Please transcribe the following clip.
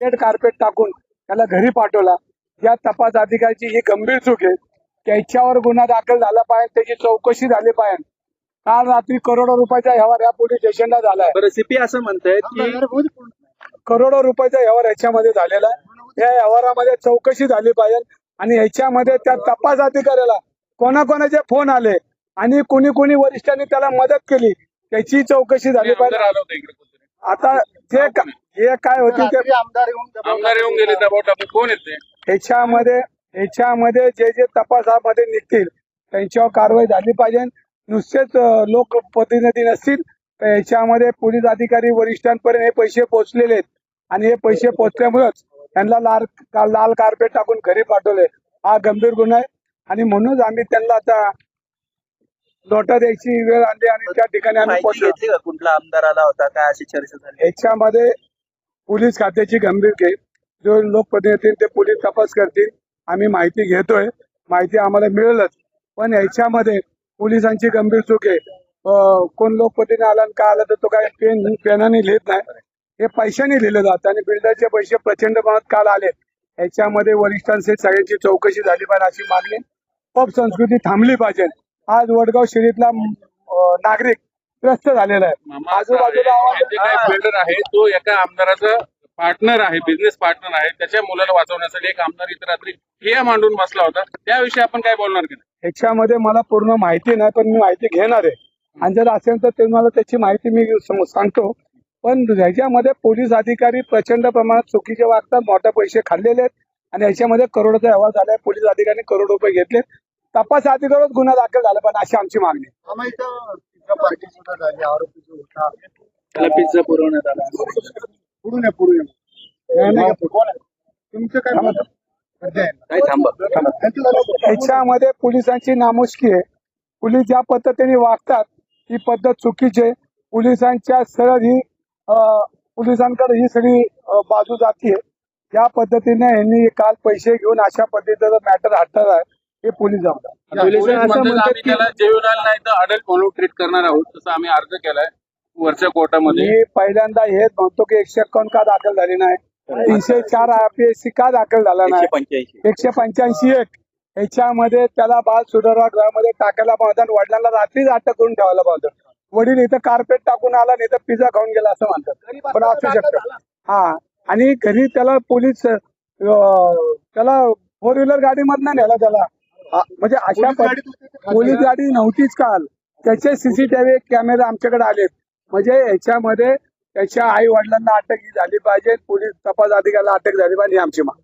Red carpet टाकून त्याला घरी पाठवला. या तपास अधिकाऱ्याची ही गंभीर चूक आहे. त्याच्यावर गुन्हा दाखल झाला पाहिजे त्याची चौकशी झाली पाहिजे. काल रात्री करोडो रुपयाचा व्यवहार या पोलीस स्टेशनला झालाय सीपी असं म्हणतायत की करोडो रुपयाचा व्यवहार याच्यामध्ये झालेला आहे. या व्यवहारामध्ये चौकशी झाली पाहिजे आणि याच्यामध्ये त्या तपास अधिकाऱ्याला कोणाकोणाचे फोन आले आणि कोणी कोणी वरिष्ठांनी त्याला मदत केली त्याची चौकशी झाली पाहिजे. आता जे जे काय होते ते आमदार येऊन गेले दबाव टाकून कोण येते ह्याच्यामध्ये ह्याच्यामध्ये जे जे तपासामध्ये निघतील त्यांच्यावर कारवाई झाली पाहिजे. नुसतेच अं, लोकप्रतिनिधी नसतील. तर याच्यामध्ये पोलीस अधिकारी वरिष्ठांपर्यंत हे पैसे पोहोचलेले आहेत. आणि हे पैसे पोहोचल्यामुळेच त्यांना लाल का- लाल कार्पेट टाकून घरी पाठवले. हा गंभीर गुन्हा आहे. आणि म्हणूनच आम्ही त्यांना आता नोटा द्यायची वेळ आणली आणि त्या ठिकाणी आम्ही पोहोचलो. कुठला आमदार आला होता? काय अशी चर्चा झाली? याच्यामध्ये पोलीस खात्याची गंभीर घे. जो लोकप्रतिनिधी ते पोलीस तपास करतील. आम्ही माहिती घेतोय. माहिती आम्हाला मिळेलच. पण याच्यामध्ये पोलिसांची गंभीर चूक आहे. कोण लोकप्रतिनिधी आला आणि का आला तर तो काय पेन पेनाने लिहित नाही. हे पैशाने लिहिलं जातं आणि बिल्डरचे पैसे प्रचंड प्रमाणात काल आले. याच्यामध्ये वरिष्ठांचे सगळ्यांची चौकशी झाली पाहिजे अशी मागणी. पब संस्कृती थांबली पाहिजे. आज वडगाव शहरीतला नागरिक त्रस्त झालेला आहे. आजूबाजूला आहे, आवाज जे काही बिल्डर आहे तो एका आमदाराचा पार्टनर आहे बिझनेस पार्टनर आहे त्याच्या मुलाला वाचवण्यासाठी एक आमदार इतर रात्री ठिया मांडून बसला होता. त्याविषयी आपण काय बोलणार की नाही? ह्याच्यामध्ये मला पूर्ण माहिती नाही पण मी माहिती घेणार आहे. आणि जर असेल तर ते मला त्याची माहिती मी सम- सांगतो. पण ह्याच्यामध्ये पोलीस अधिकारी प्रचंड प्रमाणात चुकीचे वागतात मोठे पैसे खाल्लेले आहेत. आणि ह्याच्यामध्ये करोडोचा व्यवहार झालाय पोलीस अधिकाऱ्यांनी करोड रुपये घेतले तपास अधिकाऱ्यावर गुन्हा दाखल झाला पण अशी आमची मागणी आहे. आम्हा इथं पिझ्झा पार्टी सुद्धा झाली आरोपी जो होता त्याला पिझ्झा पुरवण्यात आला. पुढून या पुढून या. तुमचं काय मत. काय थांबा. ह्याच्यामध्ये पोलिसांची नामुष्की आहे. पोलीस ज्या पद्धतीने वागतात ही पद्धत चुकीची आहे. पोलिसांच्या सरळ ही पोलिसांकडे ही सगळी बाजू जातीये. या पद्धतीने यांनी काल पैसे घेऊन अशा पद्धतीचं मॅटर हातात आहे. हे पोलीस जबाबदार. पोलीस म्हणतात की- त्याला जेवणाल नाही तर अडल्ट म्हणून ट्रीट करणार आहोत तसं आम्ही अर्ज केलाय वरच्या कोर्टामध्ये. मी पहिल्यांदा हेच म्हणतो की एकशे एकावन्न का दाखल झाली नाही. तीनशे चार आयपीएससी का दाखल झाला नाही. एकशे पंच्याऐंशी. एक. याच्यामध्ये त्याला बाल सुधारणा गृहामध्ये टाकायला पाहतात आणि वडिलांना रात्रीच अटक करून ठेवायला पाहतं वडील इथं कार्पेट टाकून आला नाही तर पिझ्झा खाऊन गेला असं म्हणतात. पण असू शकतं. हा. आणि घरी त्याला पोलीस त्याला फोर व्हीलर गाडी मधनं नेला त्याला. हा, म्हणजे अशा पोलीस गाडी नव्हतीच काल. त्याचे सीसीटीव्ही कॅमेरे आमच्याकडे आलेत. म्हणजे याच्यामध्ये त्याच्या आई वडिलांना अटक ही झाली पाहिजे. पोलीस तपास अधिकाऱ्याला अटक झाली पाहिजे आमची मागणी.